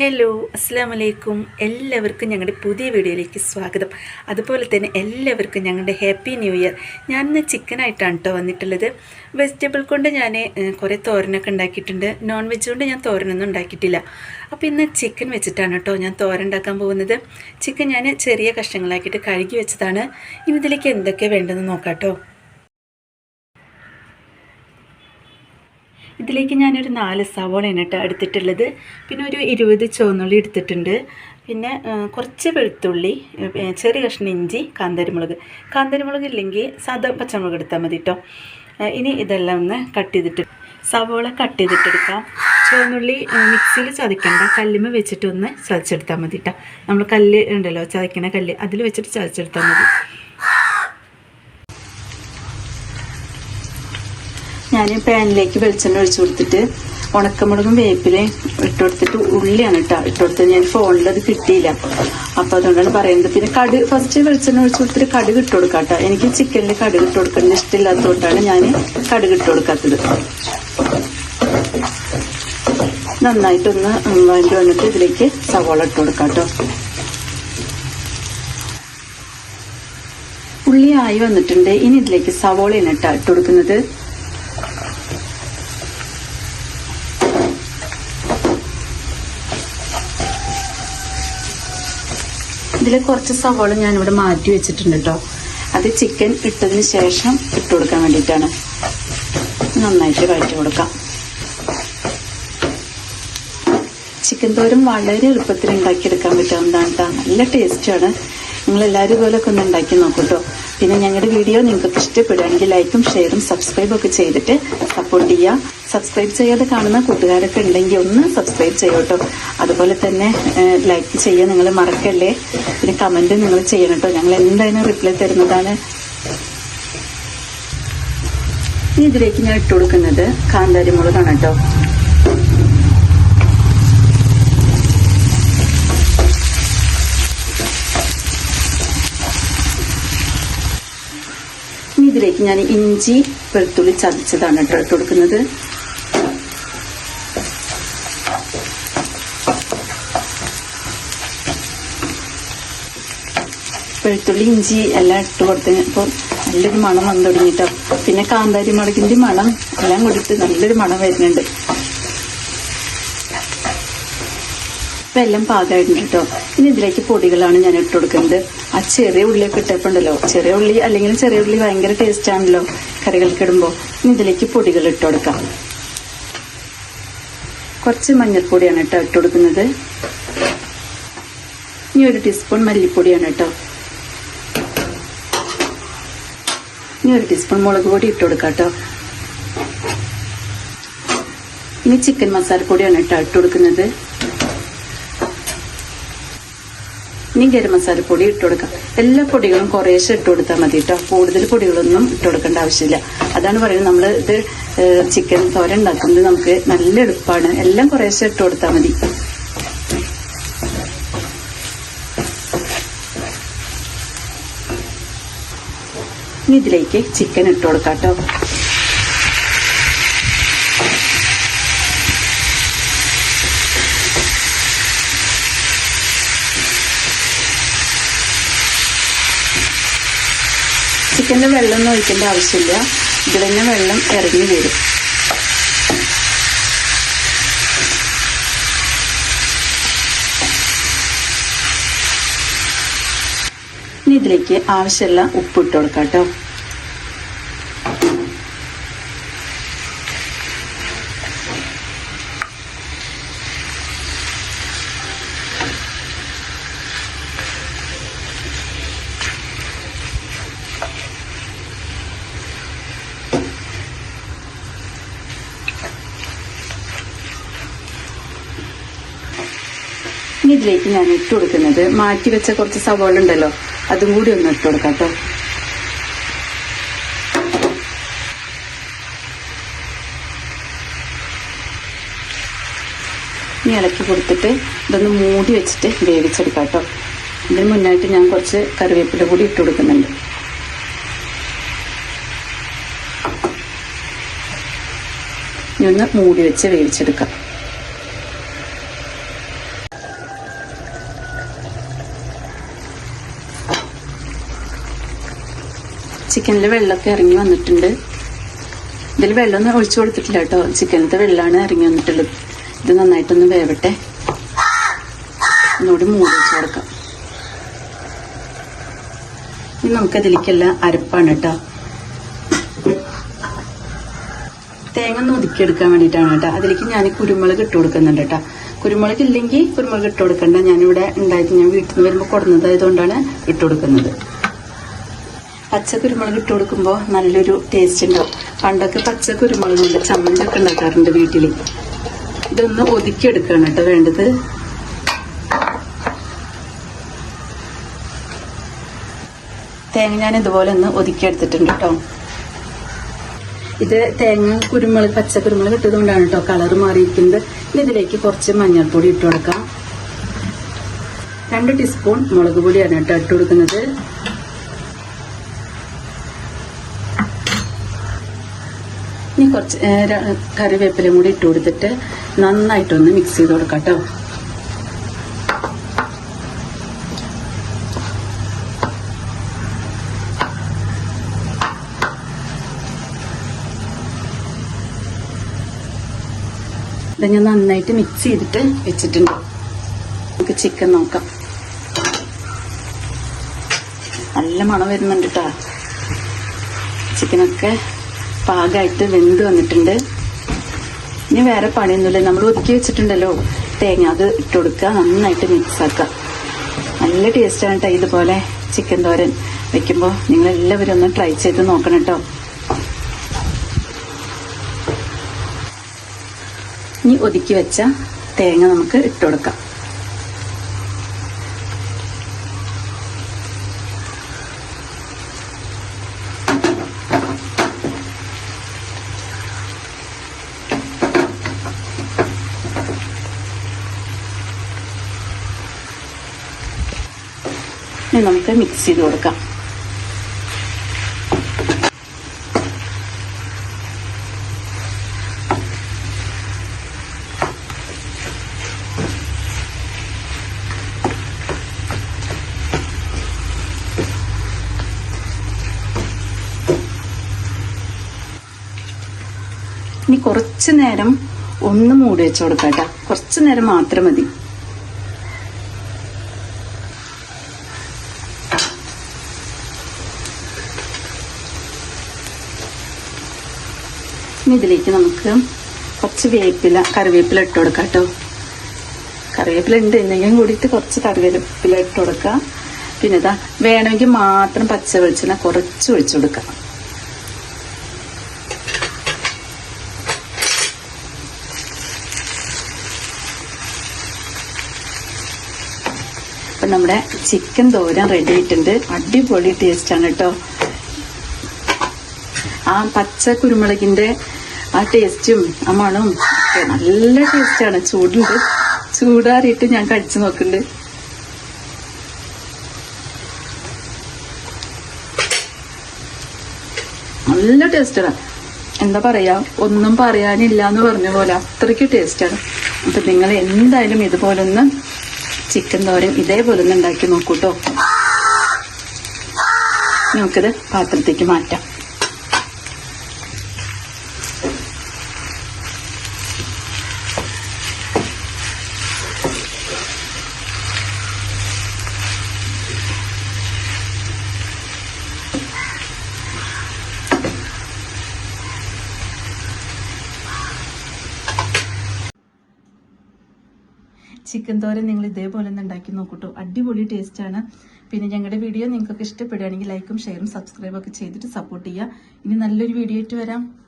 Hello അസ്സാം വലൈക്കും എല്ലാവർക്കും ഞങ്ങളുടെ പുതിയ വീഡിയോയിലേക്ക് സ്വാഗതം. അതുപോലെ തന്നെ എല്ലാവർക്കും ഞങ്ങളുടെ ഹാപ്പി ന്യൂ ഇയർ. ഞാൻ ഇന്ന് ചിക്കനായിട്ടാണ് കേട്ടോ വന്നിട്ടുള്ളത്. വെജിറ്റബിൾ കൊണ്ട് ഞാൻ കുറേ തോരനൊക്കെ ഉണ്ടാക്കിയിട്ടുണ്ട്. നോൺ വെജ് കൊണ്ട് ഞാൻ തോരനൊന്നും ഉണ്ടാക്കിയിട്ടില്ല. അപ്പോൾ ഇന്ന് ചിക്കൻ വെച്ചിട്ടാണ് കേട്ടോ ഞാൻ തോരൻ ഉണ്ടാക്കാൻ പോകുന്നത്. ചിക്കൻ ഞാൻ ചെറിയ കഷ്ണങ്ങളാക്കിയിട്ട് കഴുകി വെച്ചതാണ്. ഇനി ഇതിലേക്ക് എന്തൊക്കെ വേണ്ടതെന്ന് നോക്കാം കേട്ടോ ഇതിലേക്ക് ഞാനൊരു നാല് സവോളയാണ് കേട്ടോ എടുത്തിട്ടുള്ളത്. പിന്നെ ഒരു ഇരുപത് ചുവന്നുള്ളി എടുത്തിട്ടുണ്ട്. പിന്നെ കുറച്ച് വെളുത്തുള്ളി ചെറിയ കഷ്ണം ഇഞ്ചി കാന്തരിമുളക്. കാന്തരിമുളക് ഇല്ലെങ്കിൽ സാധാ പച്ചമുളക് എടുത്താൽ മതി കേട്ടോ. ഇനി ഇതെല്ലാം ഒന്ന് കട്ട് ചെയ്തിട്ട് സവോള കട്ട് ചെയ്തിട്ടെടുക്കാം. ചുവന്നുള്ളി മിക്സിയിൽ ചതയ്ക്കണ്ട. കല്ലുമ്മ വെച്ചിട്ടൊന്ന് ചതച്ചെടുത്താൽ മതി കേട്ടോ. നമ്മൾ കല്ല് ഉണ്ടല്ലോ ചതയ്ക്കണ കല്ല് അതിൽ വെച്ചിട്ട് ചതച്ചെടുത്താൽ മതി. ഞാൻ പാനിലേക്ക് വെളിച്ചെണ്ണ ഒഴിച്ചു കൊടുത്തിട്ട് ഉണക്കമുളകും വേപ്പിലയും ഇട്ട് കൊടുത്തിട്ട് ഉള്ളിയാണ് കേട്ടോ ഇട്ട് കൊടുത്തത്. ഞാൻ ഫോണിൽ അത് കിട്ടിയില്ല. അപ്പൊ അതുകൊണ്ടാണ് പറയുന്നത്. പിന്നെ കട് ഫസ്റ്റ് വെളിച്ചെണ്ണ ഒഴിച്ചു കൊടുത്തിട്ട് കടുക് ഇട്ട് കൊടുക്കാം കേട്ടോ എനിക്ക് ചിക്കനിൽ കടുക് ഇട്ട് കൊടുക്കുന്നത് ഇഷ്ടമില്ലാത്തതുകൊണ്ടാണ് ഞാൻ കടുക് ഇട്ട് കൊടുക്കാത്തത്. നന്നായിട്ടൊന്ന് വേണ്ടി വന്നിട്ട് ഇതിലേക്ക് സവോള ഇട്ട് കൊടുക്കാം കേട്ടോ ഉള്ളി ആയി വന്നിട്ടുണ്ട്. ഇനി ഇതിലേക്ക് സവോളയാണ് കേട്ടോ ഇട്ട് കൊടുക്കുന്നത്. ഇതിൽ കുറച്ച് സവോള ഞാനിവിടെ മാറ്റി വെച്ചിട്ടുണ്ട് കേട്ടോ അത് ചിക്കൻ ഇട്ടതിന് ശേഷം ഇട്ട് കൊടുക്കാൻ വേണ്ടിയിട്ടാണ്. നന്നായിട്ട് വഴറ്റി കൊടുക്കാം. ചിക്കൻ തോരൻ വളരെ എളുപ്പത്തിൽ ഉണ്ടാക്കിയെടുക്കാൻ പറ്റാവുന്നതാണ് കേട്ടോ നല്ല ടേസ്റ്റാണ് നിങ്ങൾ എല്ലാവരും ഇതുപോലൊക്കെ ഒന്ന് ഉണ്ടാക്കി നോക്കൂ കേട്ടോ പിന്നെ ഞങ്ങളുടെ വീഡിയോ നിങ്ങൾക്ക് ഇഷ്ടപ്പെടുകയാണെങ്കിൽ ലൈക്കും ഷെയറും സബ്സ്ക്രൈബും ഒക്കെ ചെയ്തിട്ട് സപ്പോർട്ട് ചെയ്യുക. സബ്സ്ക്രൈബ് ചെയ്യാതെ കാണുന്ന കൂട്ടുകാരൊക്കെ ഉണ്ടെങ്കിൽ ഒന്ന് സബ്സ്ക്രൈബ് ചെയ്യോട്ടോ അതുപോലെ തന്നെ ലൈക്ക് ചെയ്യുക നിങ്ങൾ മറക്കല്ലേ. പിന്നെ കമന്റ് നിങ്ങൾ ചെയ്യണം കേട്ടോ. ഞങ്ങൾ എന്തായാലും റിപ്ലൈ തരുന്നതാണ്. ഇനി ഇതിലേക്ക് ഞാൻ ഇട്ട് കൊടുക്കുന്നത് കാന്താരി മുളകാണ് കേട്ടോ. ഇനി ഇതിലേക്ക് ഞാൻ ഇഞ്ചി വെളുത്തുള്ളി ചതച്ചതാണ് കേട്ടോ ഇട്ട് കൊടുക്കുന്നത്. വെളുത്തുള്ളി ഇഞ്ചി എല്ലാം ഇട്ട് കൊടുത്തപ്പോൾ നല്ലൊരു മണം വന്നു തുടങ്ങിട്ടോ. പിന്നെ കാന്താരി മുളകിന്റെ മണം എല്ലാം കൊടുത്ത് നല്ലൊരു മണം വരുന്നുണ്ട്. ഇപ്പം എല്ലാം പാകമായിട്ടുണ്ട് കേട്ടോ. ഇനി ഇതിലേക്ക് പൊടികളാണ് ഞാൻ ഇട്ട് കൊടുക്കുന്നത്. ആ ചെറിയ ഉള്ളിയൊക്കെ ഇട്ടപ്പോണ്ടല്ലോ. ചെറിയ ഉള്ളി അല്ലെങ്കിൽ ചെറിയ ഉള്ളി ഭയങ്കര ടേസ്റ്റ് ആണല്ലോ കറികൾക്ക് ഇടുമ്പോൾ ഇനി ഇതിലേക്ക് പൊടികൾ ഇട്ട് കൊടുക്കാം. കുറച്ച് മഞ്ഞൾപ്പൊടിയാണ് കേട്ടോ ഇട്ട് കൊടുക്കുന്നത്. ഇനി ഒരു ടീസ്പൂൺ മല്ലിപ്പൊടിയാണ് കേട്ടോ. ഇനി ഒരു ടീസ്പൂൺ മുളക് പൊടി ഇട്ട് കൊടുക്കാം കേട്ടോ. ഇനി ചിക്കൻ മസാലപ്പൊടിയാണ് കേട്ടോ ഇട്ട് കൊടുക്കുന്നത്. ഇനി ഗരം മസാലപ്പൊടി ഇട്ട് കൊടുക്കാം. എല്ലാ പൊടികളും കുറേശ്ശെ ഇട്ട് കൊടുത്താൽ മതി കേട്ടോ കൂടുതൽ പൊടികളൊന്നും ഇട്ട് കൊടുക്കേണ്ട ആവശ്യമില്ല. അതാണ് പറയുന്നത്. നമ്മൾ ഇത് ചിക്കൻ തോര ഉണ്ടാക്കുന്നത് നമുക്ക് നല്ല എളുപ്പമാണ് എല്ലാം കുറേശ്ശെ ഇട്ട് കൊടുത്താൽ മതി. ഇനി ഇതിലേക്ക് ചിക്കൻ ഇട്ട് കൊടുക്കാം കേട്ടോ ചിക്കന്റെ വെള്ളമൊന്നും ഒഴിക്കേണ്ട ആവശ്യമില്ല. ഇതിൽ തന്നെ വെള്ളം ഇറങ്ങി വരും. ഇനി ഇതിലേക്ക് ആവശ്യമുള്ള ഉപ്പ് ഇട്ട് കൊടുക്കാം കേട്ടോ. ഇനി ഇതിലേക്ക് ഞാൻ ഇട്ട് കൊടുക്കുന്നത്. മാറ്റി വെച്ച കുറച്ച് സവോള ഉണ്ടല്ലോ അതും കൂടി ഒന്ന് ഇട്ട് കൊടുക്കാം കേട്ടോ ഇനി ഇളക്കി കൊടുത്തിട്ട് ഇതൊന്ന് മൂടി വെച്ചിട്ട് വേവിച്ചെടുക്കാം കേട്ടോ ഇതിന് മുന്നായിട്ട് ഞാൻ കുറച്ച് കറിവേപ്പില കൂടി ഇട്ട് കൊടുക്കുന്നുണ്ട്. ഇനി ഒന്ന് മൂടി വെച്ച് വേവിച്ചെടുക്കാം. ചിക്കനിൽ വെള്ളമൊക്കെ ഇറങ്ങി വന്നിട്ടുണ്ട്. ഇതിൽ വെള്ളമൊന്നും ഒഴിച്ചു കൊടുത്തിട്ടില്ല കേട്ടോ. ചിക്കനത്തെ വെള്ളമാണ് ഇറങ്ങി വന്നിട്ടുള്ളത്. ഇത് നന്നായിട്ടൊന്ന് വേവട്ടെ. ഒന്നുകൂടി മൂടി വെച്ച് കൊടുക്കാം. ഇനി നമുക്കതിലേക്കല്ല അരപ്പാണ് കേട്ടോ. തേങ്ങ ഒന്ന് ഒതുക്കിയെടുക്കാൻ വേണ്ടിയിട്ടാണ് കേട്ടോ. അതിലേക്ക് ഞാൻ കുരുമുളക് ഇട്ട് കൊടുക്കുന്നുണ്ട് കേട്ടോ. കുരുമുളക് ഇല്ലെങ്കിൽ കുരുമുളക് ഇട്ട് കൊടുക്കണ്ട. ഞാനിവിടെ ഉണ്ടായിട്ട് ഞാൻ വീട്ടിൽ നിന്ന് വരുമ്പോൾ കൊടുന്നതായതുകൊണ്ടാണ് ഇട്ട് കൊടുക്കുന്നത്. പച്ച കുരുമുളക് ഇട്ട് കൊടുക്കുമ്പോൾ നല്ലൊരു ടേസ്റ്റ് ഉണ്ടാവും. പണ്ടൊക്കെ പച്ച കുരുമുളക് കൊണ്ട് ചമ്മന്തി ഒക്കെ ഉണ്ടാക്കാറുണ്ട് വീട്ടിൽ ഇതൊന്ന് ഒതുക്കിയെടുക്കുകയാണ് കേട്ടോ വേണ്ടത്. തേങ്ങ ഞാൻ ഇതുപോലെ ഒന്ന് ഒതുക്കിയെടുത്തിട്ടുണ്ട് കേട്ടോ. ഇത് തേങ്ങ കുരുമുളക് പച്ച കുരുമുളക് ഇട്ടതുകൊണ്ടാണ് കേട്ടോ കളർ മാറിയിരിക്കുന്നത്. ഇനി ഇതിലേക്ക് കുറച്ച് മഞ്ഞൾപ്പൊടി ഇട്ട് കൊടുക്കാം. രണ്ട് ടീസ്പൂൺ മുളക് പൊടിയാണ് കേട്ടോ ഇട്ട് കൊടുക്കുന്നത്. കുറച്ച് കറിവേപ്പിലയും കൂടി ഇട്ട് കൊടുത്തിട്ട് നന്നായിട്ടൊന്ന് മിക്സ് ചെയ്ത് കൊടുക്കാം കേട്ടോ ഇത് ഞാൻ നന്നായിട്ട് മിക്സ് ചെയ്തിട്ട് വെച്ചിട്ടുണ്ട്. നമുക്ക് ചിക്കൻ നോക്കാം. നല്ല മണം വരുന്നുണ്ട് കേട്ടോ ചിക്കനൊക്കെ പാകമായിട്ട് വെന്ത് വന്നിട്ടുണ്ട്. ഇനി വേറെ പണിയൊന്നുമില്ല. നമ്മൾ ഒതുക്കി വെച്ചിട്ടുണ്ടല്ലോ. തേങ്ങ അത് ഇട്ട് കൊടുക്കുക. നന്നായിട്ട് മിക്സ് ആക്കുക. നല്ല ടേസ്റ്റാണ് കേട്ടോ ഇതുപോലെ ചിക്കൻ തോരൻ വെക്കുമ്പോൾ നിങ്ങൾ എല്ലാവരും ഒന്ന് ട്രൈ ചെയ്ത് നോക്കണം കേട്ടോ ഇനി ഒതുക്കി വെച്ച തേങ്ങ നമുക്ക് ഇട്ട് കൊടുക്കാം. ഇനി നമുക്ക് മിക്സ് ചെയ്ത് കൊടുക്കാം. ഇനി കുറച്ച് നേരം ഒന്ന് മൂടി വെച്ച് കൊടുക്കാം കേട്ടോ. കുറച്ച് നേരം മാത്രം മതി. ഇനി ഇതിലേക്ക് നമുക്ക് കുറച്ച് വേപ്പില കറിവേപ്പില ഇട്ട് കൊടുക്കാം കേട്ടോ. കറിവേപ്പില ഉണ്ട്. എന്നെങ്കിലും കൂടിയിട്ട് കുറച്ച് കറിവേപ്പില ഇട്ട് കൊടുക്കുക പിന്നെ ഇതാ വേണമെങ്കിൽ മാത്രം പച്ച വെളിച്ചെണ്ണ കുറച്ച് ഒഴിച്ചു കൊടുക്കാം. അപ്പം നമ്മുടെ ചിക്കൻ തോരൻ റെഡി ആയിട്ടുണ്ട്. അടിപൊളി ടേസ്റ്റ് ആണ് കേട്ടോ. ആ പച്ച കുരുമുളകിന്റെ ആ ടേസ്റ്റും ആ മണവും നല്ല ടേസ്റ്റാണ്. ചൂടുണ്ട്. ചൂടാറിയിട്ട് ഞാൻ കഴിച്ചു നോക്കുന്നുണ്ട് നല്ല ടേസ്റ്റാണ്. എന്താ പറയാ ഒന്നും പറയാനില്ല എന്ന് പറഞ്ഞ പോലെ അത്രയ്ക്ക് ടേസ്റ്റാണ്. അപ്പൊ നിങ്ങൾ എന്തായാലും ഇതുപോലൊന്ന് ചിക്കൻ തോരൻ ഇതേപോലെ ഒന്ന് ഉണ്ടാക്കി നോക്കൂട്ടോ. നമുക്കിത് പാത്രത്തേക്ക് മാറ്റാം. ചിക്കൻ തോരൻ നിങ്ങൾ ഇതേപോലെ ഒന്ന് ഉണ്ടാക്കി നോക്കൂട്ടോ. അടിപൊളി ടേസ്റ്റ് ആണ്. പിന്നെ ഞങ്ങളുടെ വീഡിയോ നിങ്ങൾക്ക് ഇഷ്ടപ്പെടുകയാണെങ്കിൽ ലൈക്കും ഷെയറും സബ്സ്ക്രൈബും ഒക്കെ ചെയ്തിട്ട് സപ്പോർട്ട് ചെയ്യുക. ഇനി നല്ലൊരു വീഡിയോ ആയിട്ട് വരാം.